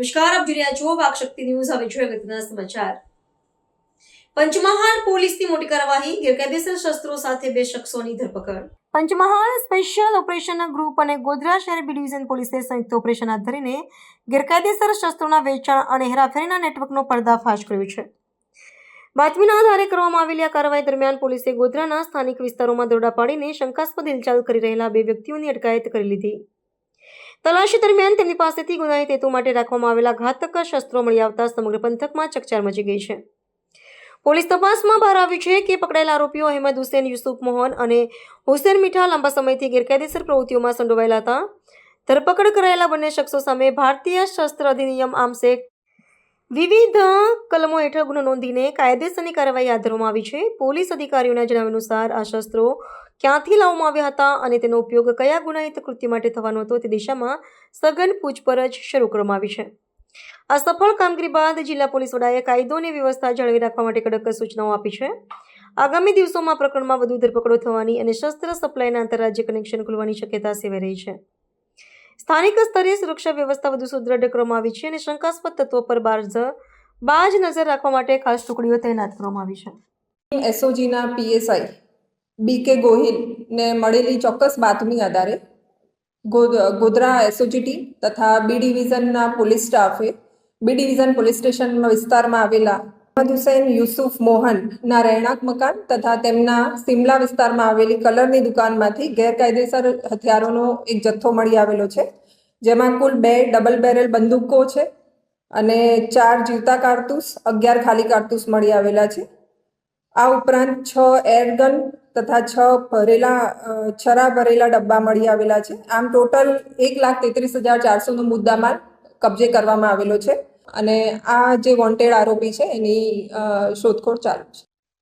નમસ્કાર, આપ જોઈ રહ્યા છો વાક શક્તિ ન્યૂઝ. હવે જોઈએ અગત્યના સમાચાર. પંચમહાલ પોલીસની મોટી કાર્યવાહી, ગેરકાયદેસર શસ્ત્રો સાથે બે શખ્સોની ધરપકડ. પંચમહાલ સ્પેશિયલ ઓપરેશન ગ્રુપ અને ગોધરા શહેર બી ડિવિઝન પોલીસે સંયુક્ત ઓપરેશન હાથ ધરીને ગેરકાયદેસર શસ્ત્રોના વેચાણ અને હેરાફેરીના નેટવર્કનો પર્દાફાશ કર્યો છે. બાતમીના આધારે કરવામાં આવેલી આ કાર્યવાહી દરમિયાન પોલીસે ગોધરાના સ્થાનિક વિસ્તારોમાં દરોડા પાડીને શંકાસ્પદ હિલચાલ કરી રહેલા બે વ્યક્તિઓની અટકાયત કરી લીધી. તલાશી દરમિયાન તેમની પાસેથી ગુનાહિત હેતુ માટે રાખવામાં આવેલા ઘાતક શસ્ત્રો મળી આવતા સમગ્ર પંથકમાં ચકચાર મચી ગઈ છે. પોલીસ તપાસમાં બહાર આવ્યું છે કે પકડાયેલા આરોપીઓ અહેમદ હુસેન, યુસુફ મોહન અને હુસેન મીઠા લાંબા સમયથી ગેરકાયદેસર પ્રવૃત્તિઓમાં સંડોવાયેલા હતા. ધરપકડ કરાયેલા બંને શખ્સો સામે ભારતીય શસ્ત્ર અધિનિયમ આમસે વિવિધ કલમો હેઠળ ગુનો નોંધીને કાયદેસરની કાર્યવાહી હાથ ધરવામાં આવી છે. પોલીસ અધિકારીઓના જણાવ્યા અનુસાર આ શસ્ત્રો ક્યાંથી લાવવામાં આવ્યા હતા અને તેનો ઉપયોગ કયા ગુનાહિત કૃત્ય માટે થવાનો હતો તે દિશામાં સઘન પૂછપરછ શરૂ કરવામાં આવી છે. આ સફળ કામગીરી બાદ જિલ્લા પોલીસ વડાએ કાયદો અને વ્યવસ્થા જાળવી રાખવા માટે કડક સૂચનાઓ આપી છે. આગામી દિવસોમાં પ્રકરણમાં વધુ ધરપકડો થવાની અને શસ્ત્ર સપ્લાયના આંતરરાજ્ય કનેક્શન ખુલવાની શક્યતા સેવાઈ રહી છે. સ્થાનિક સ્તરે સુરક્ષા વ્યવસ્થા વધુ સુદૃઢ કરવામાં આવી છે અને શંકાસ્પદ તત્વો પર બાજ બાજ નજર રાખવા માટે ખાસ ટુકડીઓ તૈનાત કરવામાં આવી છે. એસઓજીના પીએસઆઈ બી કે ગોહિલને મળેલી ચોક્કસ બાતમી આધારે ગોધરા એસઓજી ટીમ તથા બી ડિવિઝનના પોલીસ સ્ટાફે બી ડિવિઝન પોલીસ સ્ટેશન વિસ્તારમાં આવેલા અહમદ હુસૈન, યુસુફ મોહનના રહેણાંક મકાન તથા તેમના સિમલા વિસ્તારમાં આવેલી કલરની દુકાનમાંથી ગેરકાયદેસર હથિયારોનો એક જથ્થો મળી આવેલો છે. જેમાં કુલ બે ડબલ બેરલ બંદૂકો છે અને ચાર જીવતા કારતૂસ, અગિયાર ખાલી કારતૂસ મળી આવેલા છે. આ ઉપરાંત છ એરગન તથા છ ભરેલા છરા ભરેલા ડબ્બા મળી આવેલા છે. આમ ટોટલ એક લાખ તેત્રીસ હજાર ચારસોનો મુદ્દામાલ કબજે કરવામાં આવેલો છે. અને આ જે વોન્ટેડ આરોપી છે એની શોધખોળ ચાલુ છે.